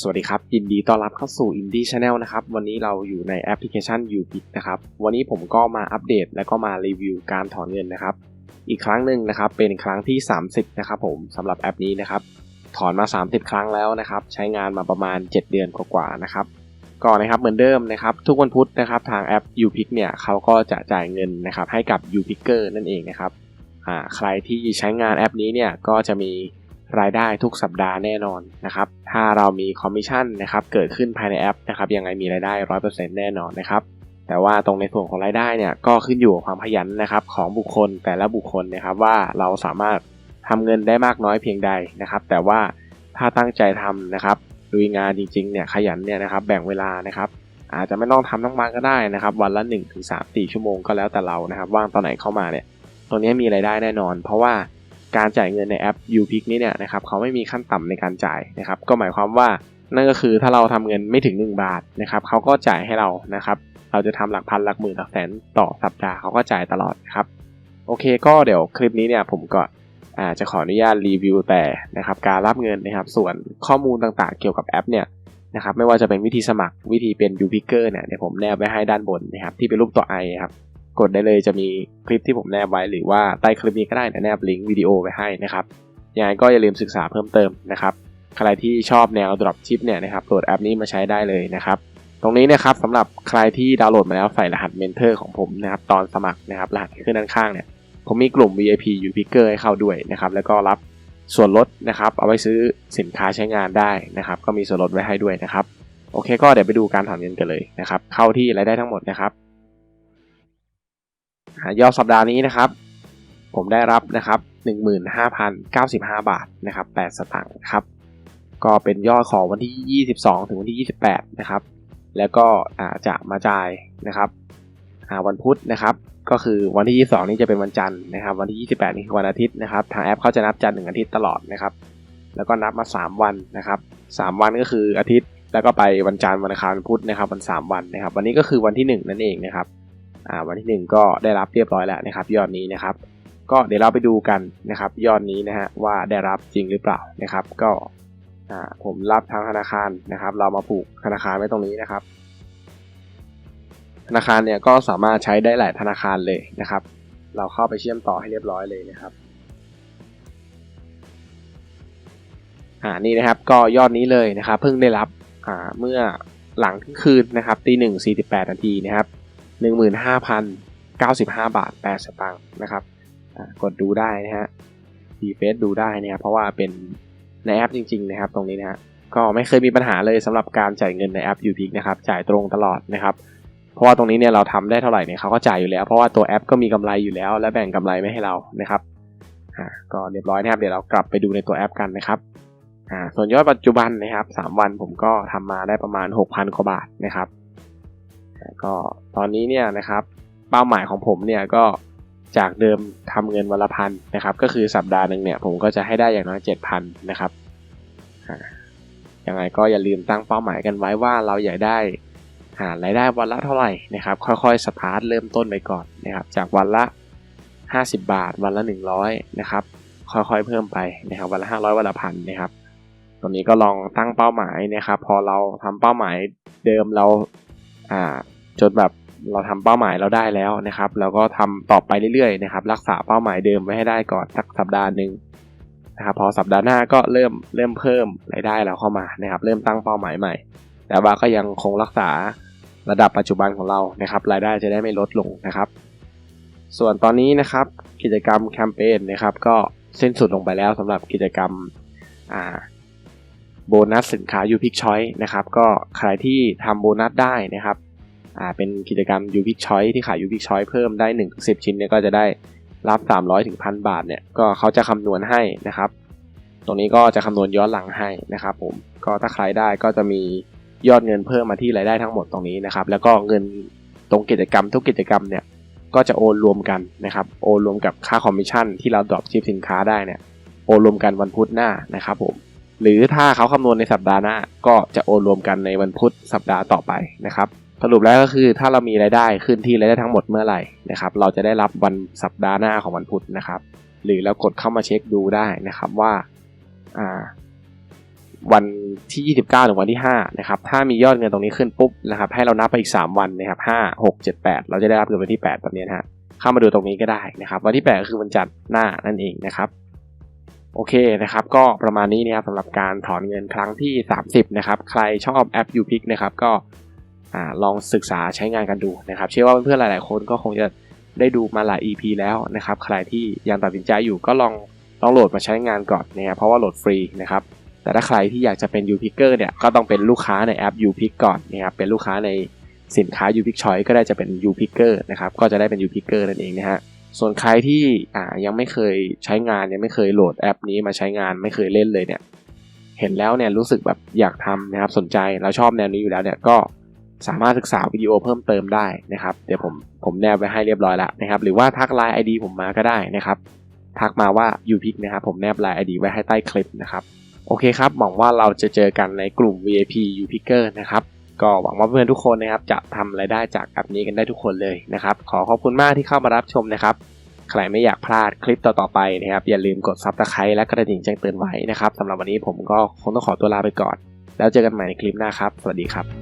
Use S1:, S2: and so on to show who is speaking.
S1: สวัสดีครับ ยินดีต้อนรับเข้าสู่ Indie Channel นะครับ วันนี้เราอยู่ในแอปพลิเคชัน u b i t นะครับ วันนี้ผมก็มาอัปเดตและก็มารีวิวการถอนเงินนะครับ อีกครั้งหนึ่งนะครับ เป็นครั้งที่ 30 นะครับผมสำหรับแอปนี้นะครับ ถอนมา 30 ครั้งแล้วนะครับ ใช้งานมาประมาณ 7 เดือนกว่าๆนะครับ ก่อนนะครับเหมือนเดิมนะครับ ทุกวันพุธนะครับ ทางแอป u p i c เนี่ยเขาก็จะจ่ายเงินนะครับให้กับ u p i c k e r นั่นเองนะครับใครที่ใช้งานแอปนี้เนี่ยก็จะมี รายได้ทุกสัปดาห์แน่นอนนะครับ ถ้าเรามีคอมมิชชั่นนะครับเกิดขึ้นภายในแอปนะครับยังไงมีรายได้ 100%แน่นอนนะครับแต่ว่าตรงในส่วนของรายได้เนี่ยก็ขึ้นอยู่กับความขยันนะครับของบุคคลแต่ละบุคคลนะครับว่าเราสามารถทำเงินได้มากน้อยเพียงใดนะครับ แต่ว่าถ้าตั้งใจทำนะครับลุยงานจริงๆเนี่ยขยันเนี่ยนะครับแบ่งเวลานะครับ อาจจะไม่ต้องทำทั้งวันก็ได้นะครับวันละ1นถึงสามชั่วโมงก็แล้วแต่เรานะครับว่างตอนไหนเข้ามาเนี่ยตรงนี้มีรายได้แน่นอน เพราะว่า การจ่ายเงินในแอป u p i c นี้เนี่ยนะครับเขาไม่มีขั้นต่ำในการจ่ายนะครับก็หมายความว่านั่นก็คือถ้าเราทำเงินไม่ถึง 1 บาทนะครับเขาก็จ่ายให้เรานะครับเราจะทำหลักพันหลักหมื่นหลักแสนต่อสัปดาห์เขาก็จ่ายตลอดครับโอเคก็เดี๋ยวคลิปนี้เนี่ยผมก็อาจะขออนุญาตรีวิวแต่นะครับการรับเงินนะครับส่วนข้อมูลต่างๆ เกี่ยวกับแอปเนี่ยนะครับไม่ว่าจะเป็นวิธีสมัครวิธีเป็น u p i c k e r เนี่ยเดี๋ยวผมแนบไว้ให้ด้านบนนะครับที่เป็นรูปตัวไอครับ กดได้เลยจะมีคลิปที่ผมแนบไว้ หรือว่าใต้คลิปนี้ก็ได้นะแนบลิงก์วิดีโอไว้ให้นะครับยังไงก็อย่าลืมศึกษาเพิ่มเติมนะครับใครที่ชอบแนว drop ship เนี่ยนะครับโหลดแอปนี้มาใช้ได้เลยนะครับตรงนี้นะครับสำหรับใครที่ดาวน์โหลดมาแล้วใส่รหัสเมนเทอร์ของผมนะครับตอนสมัครนะครับรหัสที่ขึ้นด้านข้างเนี่ยผมมีกลุ่ม VIP u p i c k e r ให้เข้าด้วยนะครับแล้วก็รับส่วนลดนะครับเอาไว้ซื้อสินค้าใช้งานได้นะครับก็มีส่วนลดไว้ให้ด้วยนะครับโอเคก็เดี๋ยวไปดูการถอนเงินกันเลยนะครับเข้าที่รายได้ทั้งหมดนะครับ ยอดสัปดาห์นี้นะครับ ผมได้รับนะครับ 15,095 บาทนะครับ8สตางค์ครับก็เป็นยอดของวันที่ 22 ถึงวันที่ 28 นะครับ แล้วก็จะมาจ่ายนะครับวันพุธนะครับ ก็คือวันที่ 22 นี้จะเป็นวันจันทร์นะครับ วันที่ 28 นี่คือวันอาทิตย์นะครับ ทางแอปเขาจะนับจันทร์ถึงอาทิตย์ตลอดนะครับ แล้วก็นับมา 3 วันนะครับ 3 วันก็คืออาทิตย์ แล้วก็ไปวันจันทร์ วันอังคาร วันพุธนะครับ วัน 3 วันนะครับ วันนี้ก็คือวันที่ 1 นั่นเองนะครับ วันที่ 1 ก็ได้รับเรียบร้อยแล้วนะครับ ยอดนี้นะครับ ก็เดี๋ยวเราไปดูกันนะครับ ยอดนี้นะฮะว่าได้รับจริงหรือเปล่านะครับ ก็ผมรับทางธนาคารนะครับ เรามาผูกธนาคารไว้ตรงนี้นะครับ ธนาคารเนี่ยก็สามารถใช้ได้หลายธนาคารเลยนะครับ เราเข้าไปเชื่อมต่อให้เรียบร้อยเลยนะครับอ่านี่นะครับก็ยอดนี้เลยนะครับ เพิ่งได้รับอ่าเมื่อหลังคืนนะครับตีหนึ่งสี่สิบแปดนาทีนะครับ 15,095 บาท 8 สตางค์นะครับกดดูได้นะฮะดีเฟซดูได้นะครับเพราะว่าเป็นในแอปจริง ๆ นะครับ ตรงนี้นะฮะก็ไม่เคยมีปัญหาเลยสำหรับการจ่ายเงินในแอป u p i c นะครับจ่ายตรงตลอดนะครับ เพราะว่าตรงนี้เนี่ยเราทำได้เท่าไหร่เนี่ยเขาก็จ่ายอยู่แล้ว เพราะว่าตัวแอปก็มีกำไรอยู่แล้ว และแบ่งกำไรไม่ให้เรานะครับอ่าก็เรียบร้อยนะครับเดี๋ยวเรากลับไปดูในตัวแอปกันนะครับอ่าส่วนยอดปัจจุบันนะครับ 3 วันผมก็ทำมาได้ประมาณ 6,000กว่าบาทนะครับ ก็ตอนนี้เนี่ยนะครับเป้าหมายของผมเนี่ยก็จากเดิมทำเงินวันละพันนะครับ ก็คือสัปดาห์หนึ่งเนี่ยผมก็จะให้ได้อย่างน้อยเจ็ดพันนะครับยังไงก็อย่าลืมตั้งเป้าหมายกันไว้ว่าเราอยากได้หารายได้วันละเท่าไหร่นะครับ ค่อยๆสตาร์ทเริ่มต้นไปก่อนนะครับ จากวันละ 50 บาท วันละ 100นะครับ ค่อยๆเพิ่มไปนะครับ วันละ 500 วันละพันนะครับตรงนี้ก็ลองตั้งเป้าหมายนะครับ พอเราทำเป้าหมายเดิมเราอ่า จนแบบเราทำเป้าหมายเราได้แล้วนะครับ แล้วก็ทำต่อไปเรื่อยๆนะครับ รักษาเป้าหมายเดิมไว้ให้ได้ก่อนสักสัปดาห์หนึ่งนะครับพอสัปดาห์หน้าก็เริ่มเริ่มเพิ่มรายได้เราเข้ามานะครับ เริ่มตั้งเป้าหมายใหม่ แต่ว่าก็ยังคงรักษาระดับปัจจุบันของเรานะครับรายได้จะได้ไม่ลดลงนะครับ ส่วนตอนนี้นะครับกิจกรรมแคมเปญนะครับ ก็สิ้นสุดลงไปแล้วสำหรับกิจกรรมอ่าโบนัสสินค้ายูพิกชอยนะครับ ก็ใครที่ทำโบนัสได้นะครับ อ่าเป็นกิจกรรมยูพิกชอยที่ขายยูพิกชอยเพิ่มได้1นถึงสิชิ้นเนี่ยก็จะได้รับ 300ถึงพันบาทเนี่ยก็เขาจะคำนวณให้นะครับ ตรงนี้ก็จะคำนวณย้อนหลังให้นะครับผมก็ถ้าใครได้ก็จะมียอดเงินเพิ่มมาที่รายได้ทั้งหมดตรงนี้นะครับ แล้วก็เงินตรงกิจกรรมทุกกิจกรรมเนี่ยก็จะโอนรวมกันนะครับ โอนรวมกับค่าคอมมิชชั่นที่เราดรอปชิปสินค้าได้เนี่ยโอนรวมกันวันพุธหน้านะครับผมหรือถ้าเขาคำนวณในสัปดาห์หน้าก็จะโอนรวมกันในวันพุธสัปดาห์ต่อไปนะครับ สรุปแล้วก็คือถ้าเรามีรายได้ขึ้นที่รายได้ทั้งหมดเมื่อไหร่นะครับ เราจะได้รับวันสัปดาห์หน้าของวันพุธนะครับ หรือเรากดเข้ามาเช็คดูได้นะครับว่าอ่าวันที่ 29 ถึงวันที่5นะครับถ้ามียอดเงินตรงนี้ขึ้นปุ๊บนะครับ ให้เรานับไปอีก 3 วันนะครับ5 6 7 8 เราจะได้รับเงินวันที่ 8 แบบนี้นะฮะเข้ามาดูตรงนี้ก็ได้นะครับ วันที่ 8 ก็คือวันจันทร์หน้านั่นเองนะครับโอเคนะครับ ก็ประมาณนี้นะครับสำหรับการถอนเงินครั้งที่ 30 นะครับ ใครชอบแอป u p i c นะครับ ก็ อลองศึกษาใช้งานกันดูนะครับ เชื่อว่าเพื่อนๆหลาย ๆ คนก็คงจะได้ดูมาหลาย EP แล้วนะครับ ใครที่ยังตัดสินใจอยู่ก็ลองลองโหลดมาใช้งานก่อนนะครับเพราะว่าโหลดฟรีนะครับแต่ถ้าใครที่อยากจะเป็น u p i c k e r เนี่ยก็ต้องเป็นลูกค้าในแอป u p i c ก่อนนะครับเป็นลูกค้าในสินค้า u p i c Choice ก็ได้จะเป็น u p i c k e r นะครับก็จะได้เป็น u p i c k e r นั่นเองนะฮะส่วนใครที่อ่ายังไม่เคยใช้งานยังไม่เคยโหลดแอปนี้มาใช้งานไม่เคยเล่นเลยเนี่ยเห็นแล้วเนี่ยรู้สึกแบบอยากทำนะครับสนใจแล้วชอบแนวนี้อยู่แล้วเนี่ยก็ สามารถศึกษาวิดีโอเพิ่มเติมได้นะครับ เดี๋ยวผมผมแนบไว้ให้เรียบร้อยแล้วนะครับ หรือว่าทักไลน์ ID ผมมาก็ได้นะครับ ทักมาว่า u p i c นะครับผมแนบไลน์ ID ไว้ให้ใต้คลิปนะครับ โอเคครับหวังว่าเราจะเจอกันในกลุ่ม VIP u p i c k e r นะครับ ก็หวังว่าเพื่อนทุกคนนะครับจะทำรายได้จากแอปนี้กันได้ทุกคนเลยนะครับ ขอขอบคุณมากที่เข้ามารับชมนะครับใครไม่อยากพลาดคลิปต่อๆไปนะครับ อย่าลืมกด Subscribe และกระดิ่งแจ้งเตือนไว้นะครับสำหรับวันนี้ผมก็คงต้องขอตัวลาไปก่อน แล้วเจอกันใหม่ในคลิปหน้าครับ สวัสดีครับ